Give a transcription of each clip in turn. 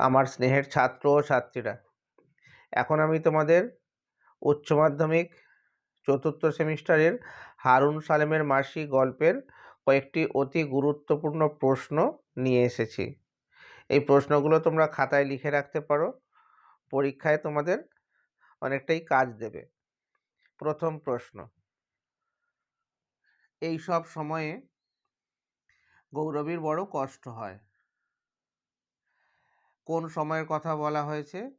আমার স্নেহের ছাত্র ও ছাত্রীরা। এখন আমি তোমাদের উচ্চ মাধ্যমিক চতুর্থ সেমিস্টারের হারুন সালেমের মাসি গল্পের কয়েকটি অতি গুরুত্বপূর্ণ প্রশ্ন নিয়ে এসেছি। এই প্রশ্নগুলো তোমরা খাতায় লিখে রাখতে পারো। পরীক্ষায় তোমাদের অনেকটাই কাজ দেবে। প্রথম প্রশ্ন। এই সব সময়ে গৌরবীর বড় কষ্ট হয়। কোন সময়ের কথা বলা হয়েছে?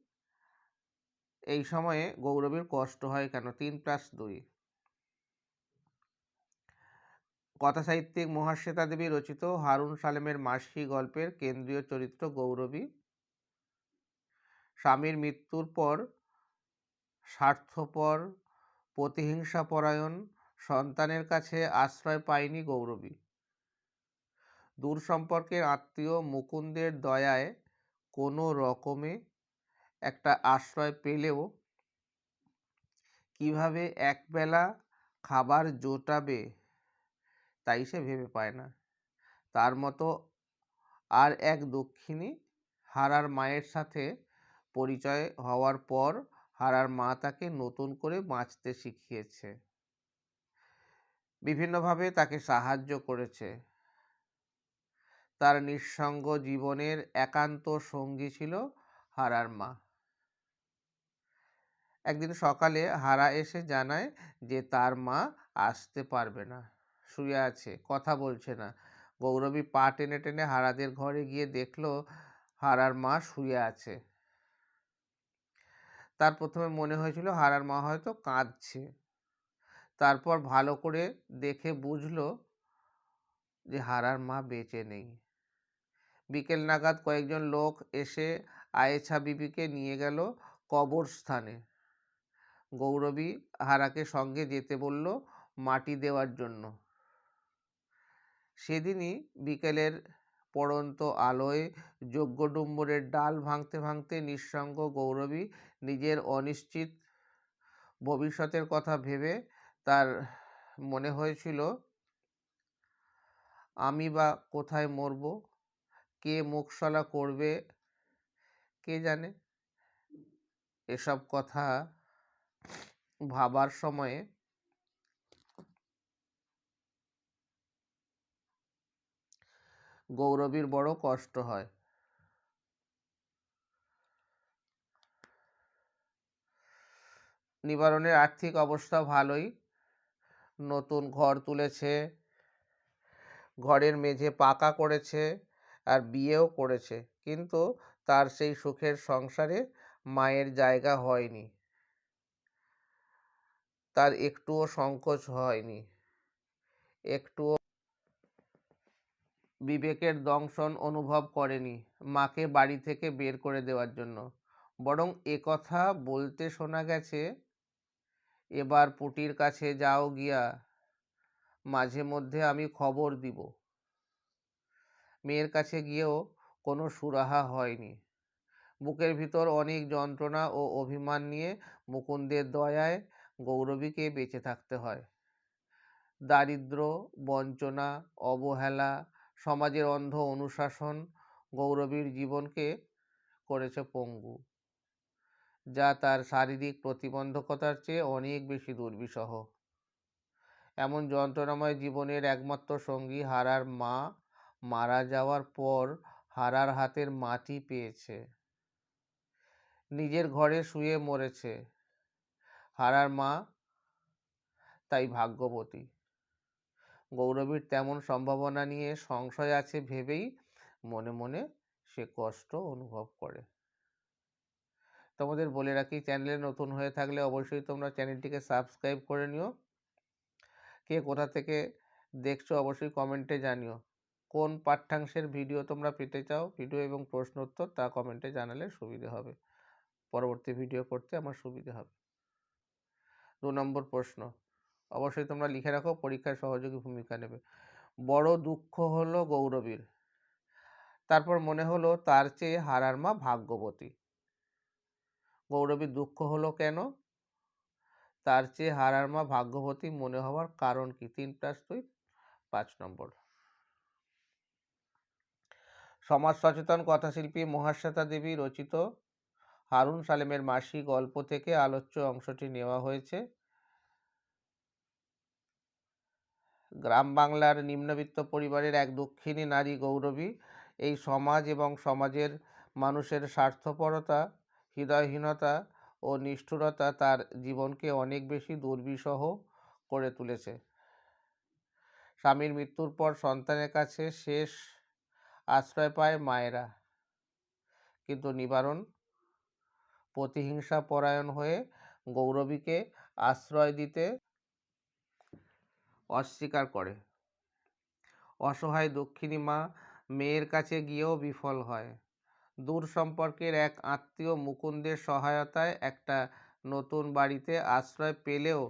এই সময়ে গৌরবীর কষ্ট হয় কেন? তিন প্লাস দুই। কথা সাহিত্যিক মহাশ্বেতা দেবী রচিত হারুন সালেমের মাসি গল্পের কেন্দ্রীয় চরিত্র গৌরবী। স্বামীর মৃত্যুর পর স্বার্থপর, প্রতিহিংসাপরায়ণ, সন্তানের কাছে আশ্রয় পায়নি গৌরবী। দূর সম্পর্কের আত্মীয় মুকুন্দের দয়ায় কোনো রকমে একটা আশ্রয় পেলেও কীভাবে একবেলা খাবার জোটাবে তাই সে ভেবে পায় না। তার মতো আর এক দক্ষিণী হারার মায়ের সাথে পরিচয় হওয়ার পর হারার মা তাকে নতুন করে বাঁচতে শিখিয়েছে। বিভিন্নভাবে তাকে সাহায্য করেছে। তার নিঃসঙ্গ জীবনের একান্ত সঙ্গী ছিল হারার মা। একদিন সকালে হারা এসে জানায় যে তার মা আসতে পারবে না। শুয়ে আছে, কথা বলছে না। গৌরবী পা টেনে টেনে হারাদের ঘরে গিয়ে দেখল হারার মা শুয়ে আছে। তার প্রথমে মনে হয়েছিল হারার মা হয়তো কাঁদছে। তারপর ভালো করে দেখে বুঝলো যে হারার মা বেঁচে নেই। বিকেল নাগাদ কয়েকজন লোক এসে আয়েছা বিবিকে নিয়ে গেল কবরস্থানে। গৌরবী হারাকে সঙ্গে যেতে বলল মাটি দেওয়ার জন্য। সেদিনই বিকেলের পড়ন্ত আলোয় যজ্ঞডুম্বরের ডাল ভাঙতে ভাঙতে নিঃসঙ্গ গৌরবী নিজের অনিশ্চিত ভবিষ্যতের কথা ভেবে তার মনে হয়েছিল, আমি বা কোথায় মরব? কে মুখশলা করবে? কে জানে? এসব কথা ভাবার সময়ে গৌরবীর বড় কষ্ট হয়। নিবারণের আর্থিক অবস্থা ভালোই। নতুন ঘর তুলেছে। ঘরের মেঝে পাকা করেছে। আর বিয়েও করেছে। কিন্তু তার সেই সুখের সংসারে মায়ের জায়গা হয়নি। তার একটুও সংকোচ হয়নি। একটুও বিবেকের দংশন অনুভব করেনি মাকে বাড়ি থেকে বের করে দেওয়ার জন্য। বরং একথা বলতে শোনা গেছে, এবার পুটির কাছে যাও গিয়া মাঝে মধ্যে আমি খবর দিব। মেয়ের কাছে গিয়েও কোনো সুরাহা হয়নি। বুকের ভিতর অনেক যন্ত্রণা ও অভিমান নিয়ে মুকুন্দের দয়ায় গৌরবীকে বেঁচে থাকতে হয়। দারিদ্র, বঞ্চনা, অবহেলা, সমাজের অন্ধ অনুশাসন গৌরবীর জীবনকে করেছে পঙ্গু, যা তার শারীরিক প্রতিবন্ধকতার চেয়ে অনেক বেশি দুর্বিষহ। এমন যন্ত্রণাময় জীবনের একমাত্র সঙ্গী হারার মা মারা যাওয়ার পর হারার হাতের মাটি পেয়েছে। নিজের ঘরে শুয়ে মরেছে। হারার মা তাই ভাগ্যবতী। গৌরবীর তেমন সম্ভাবনা নিয়ে সংশয় আছে ভেবেই মনে মনে সে কষ্ট অনুভব করে। তোমাদের বলে রাখি, চ্যানেলে নতুন হয়ে থাকলে অবশ্যই তোমরা চ্যানেলটিকে সাবস্ক্রাইব করে নিও। কে কোথা থেকে দেখছ অবশ্যই কমেন্টে জানিও। কোন পাঠ্যাংশের ভিডিও তোমরা পেতে চাও, ভিডিও এবং প্রশ্ন উত্তর তা কমেন্টে জানালে সুবিধে হবে। পরবর্তী ভিডিও করতে আমার সুবিধে হবে। দু নম্বর প্রশ্ন, অবশ্যই তোমরা লিখে রাখো, পরীক্ষায় সহযোগী ভূমিকা নেবে। বড় দুঃখ হলো গৌরবীর। তারপর মনে হলো তার চেয়ে হারার মা ভাগ্যবতী। গৌরবীর দুঃখ হলো কেন? তার চেয়ে হারার মা ভাগ্যবতী মনে হওয়ার কারণ কি? তিন প্লাস দুই, পাঁচ নম্বর। সমাজ সচেতন কথাশিল্পী মহাশ্বেতা দেবী রচিত হারুন সালেমের মাসি গল্প থেকে আলোচ্য অংশটি নেওয়া হয়েছে। গ্রাম বাংলার নিম্নবিত্ত পরিবারের এক দক্ষিণী নারী গৌরবী। এই সমাজ এবং সমাজের মানুষের স্বার্থপরতা, হৃদয়হীনতা ও নিষ্ঠুরতা তার জীবনকে অনেক বেশি দুর্বিষহ করে তুলেছে। স্বামীর মৃত্যুর পর সন্তানের কাছে শেষ আশ্রয় পায় মায়েরা। কিন্তু নিবারণ, প্রতিহিংসা পরায়ণ হয়ে গৌরবীকে আশ্রয় দিতে অস্বীকার করে। অসহায় দক্ষিণী মা মেয়ের কাছে গিয়েও বিফল হয়। দূর সম্পর্কের এক আত্মীয় মুকুন্দের সহায়তায় একটা নতুন বাড়িতে আশ্রয় পেলেও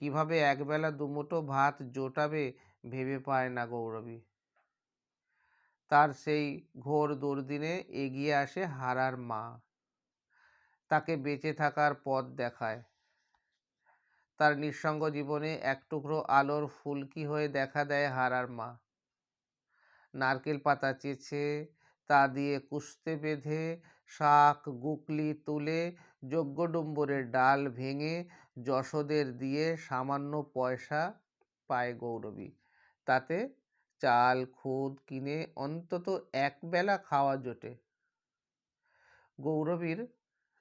কীভাবে একবেলা দুমুঠো ভাত জোটাবে ভেবে পায় না গৌরবী। তার সেই ঘোর দুর্দিনে এগিয়ে আসে হারার মা। তাকে বেঁচে থাকার পথ দেখায়। তার নিঃসঙ্গ জীবনে এক টুকরো আলোর ফুলকি হয়ে দেখা দেয় হারার মা। নারকেল পাতা চেছে, তা দিয়ে কুস্তে বেঁধে, শাক গুকলি তুলে যজ্ঞডুম্বরের ডাল ভেঙে, যশোদের দিয়ে সামান্য পয়সা পায় গৌরবী। তাতে চাল খুদ কিনে অন্তত একবেলা খাওয়া জোটে। গৌরবীর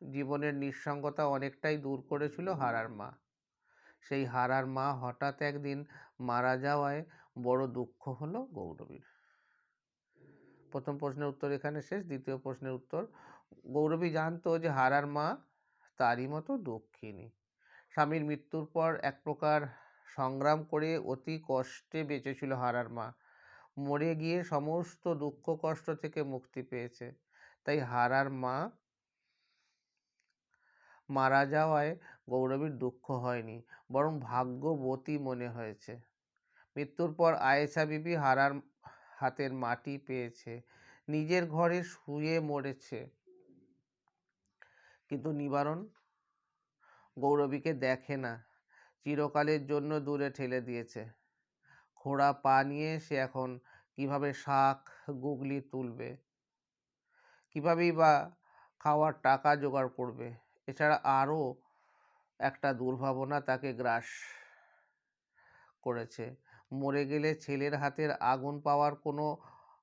জীবনের নিঃসঙ্গতা অনেকটাই দূর করেছিল হারার মা। সেই হারার মা হঠাৎ একদিন মারা যাওয়ায় বড় দুঃখ হলো গৌরবীর। প্রথম প্রশ্নের উত্তর এখানে শেষ দ্বিতীয় প্রশ্নের উত্তর। গৌরবী জানতো যে হারার মা তারই মতো দক্ষিণী। স্বামীর মৃত্যুর পর এক প্রকার সংগ্রাম করে অতি কষ্টে বেঁচেছিল হারার মা। মরে গিয়ে সমস্ত দুঃখ, কষ্ট থেকে মুক্তি পেয়েছে। তাই হারার মা মারা যাওয়ায় গৌরবীর দুঃখ হয়নি, বরং ভাগ্যবতী মনে হয়েছে। মৃত্যুর পর আয়েশা বিবি হারার হাতের মাটি পেয়েছে, নিজের ঘরে শুয়ে মরেছে। কিন্তু নিবারণ গৌরবীকে দেখে না, চিরকালের জন্য দূরে ঠেলে দিয়েছে। খোড়া পা নিয়ে সে এখন কীভাবে শাক, গুগলি তুলবে? কিভাবেই বা খাওয়ার টাকা জোগাড় করবে? এছাড়া আরও একটা দুর্ভাবনা তাকে গ্রাস করেছে। মরে গেলে ছেলের হাতের আগুন পাওয়ার কোনো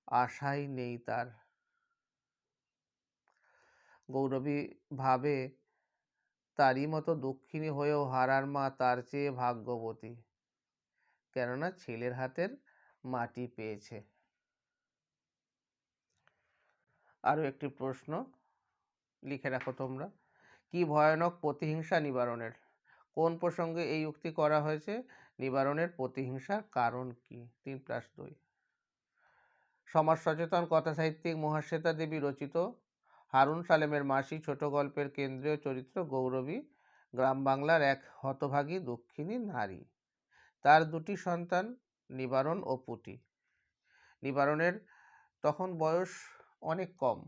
আশাই নেই তার। গৌরবী ভাবে তারই মতো দক্ষিণী হয়েও হারার মা তার চেয়ে ভাগ্যবতী। কেননা ছেলের হাতের মাটি পেয়েছে। আরও একটি প্রশ্ন লিখে রাখো তোমরা। কি ভয়ানক প্রতিহিংসা নিবারণের? কোন প্রসঙ্গে এই উক্তি করা হয়েছে? নিবারণের প্রতিহিংসার কারণ কি? তিন প্লাস দুই। সমাজ সচেতন কথা সাহিত্যিক মহাশ্বেতা দেবী রচিত হারুন সালেমের মাসি ছোট গল্পের কেন্দ্রীয় চরিত্র গৌরবী, গ্রাম বাংলার এক হতভাগী দক্ষিণী নারী। তার দুটি সন্তান নিবারণ ও পুটি নিবারণের তখন বয়স অনেক কম।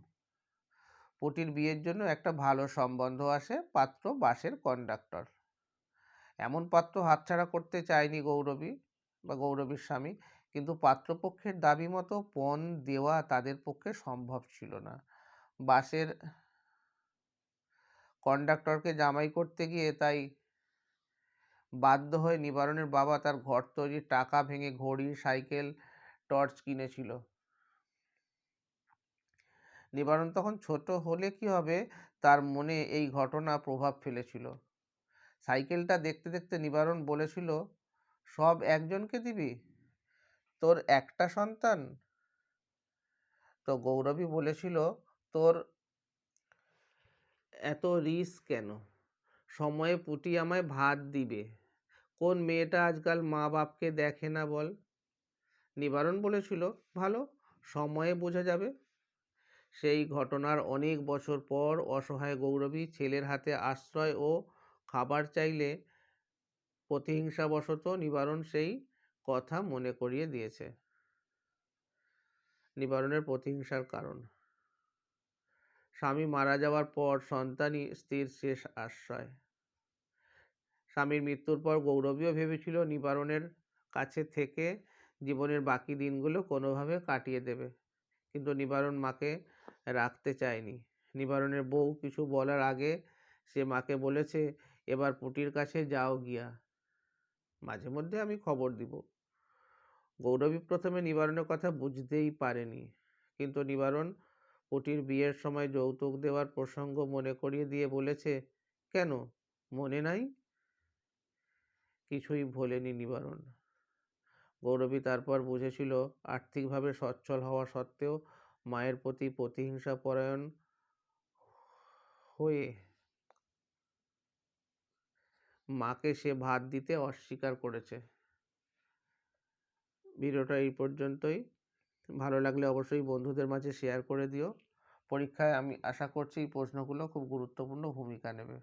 পুটির বিয়ের জন্য একটা ভালো সম্বন্ধ আসে পাত্র বাসের কন্ডাক্টর এমন পাত্র হাতছাড়া করতে চায়নি গৌরবী বা গৌরবীর স্বামী, কিন্তু পাত্রপক্ষের দাবি মতো পণ দেওয়া তাদের পক্ষে সম্ভব ছিল না। বাসের কন্ডাক্টরকে জামাই করতে গিয়ে তাই বাধ্য হয়ে নিবারণের বাবা তার ঘর তৈরির টাকা ভেঙে ঘড়ি, সাইকেল, টর্চ কিনেছিল। নিবারণ তখন ছোট হলে কি হবে? তার মনে এই ঘটনা প্রভাব ফেলেছিল। সাইকেলটা দেখতে দেখতে নিবারণ বলেছিল, সব একজনকে দিবি? তোর একটা সন্তান? তো গৌরবী বলেছিল, তোর এত রিস্ক কেন? সময়ে পুটি আমায় ভাত দিবে। কোন মেয়েটা আজকাল মা বাপকে দেখে না বল? নিবারণ বলেছিল, ভালো, সময়ে বোঝা যাবে। সেই ঘটনার অনেক বছর পর অসহায় গৌরবী ছেলের হাতে আশ্রয় ও খাবার চাইলে প্রতিহিংসাবশত নিবারণ সেই কথা মনে করিয়ে দিয়েছে। নিবারণের প্রতিহিংসার কারণ। স্বামী মারা যাওয়ার পর সন্তানই স্ত্রীর শেষ আশ্রয়। স্বামীর মৃত্যুর পর গৌরবীও ভেবেছিল নিবারণের কাছে থেকে জীবনের বাকি দিনগুলো কোনোভাবে কাটিয়ে দেবে। কিন্তু নিবারণ মাকে রাখতে চায়নি। নিবারণের বউ কিছু বলার আগে সে মাকে বলেছে, এবার পুটির কাছে যাও গিয়া। মাঝে মধ্যে আমি খবর দিব। গৌরবী প্রথমে নিবারণের কথা বুঝতেই পারেনি। কিন্তু নিবারণ পুটির বিয়ের সময় যৌতুক দেওয়ার প্রসঙ্গ মনে করিয়ে দিয়ে বলেছে, কেন? মনে নাই? কিছুই ভোলেনি নিবারণ। গৌরবী তারপর বুঝেছিল, আর্থিকভাবে সচ্ছল হওয়া সত্ত্বেও মায়ের প্রতি প্রতিহিংসা পরায়ণ হয়ে মাকে সে ভাত দিতে অস্বীকার করেছে। ভিডিওটা এই পর্যন্তই। ভালো লাগলে অবশ্যই বন্ধুদের মাঝে শেয়ার করে দিও। পরীক্ষায় আমি আশা করছি এই প্রশ্নগুলো খুব গুরুত্বপূর্ণ ভূমিকা নেবে।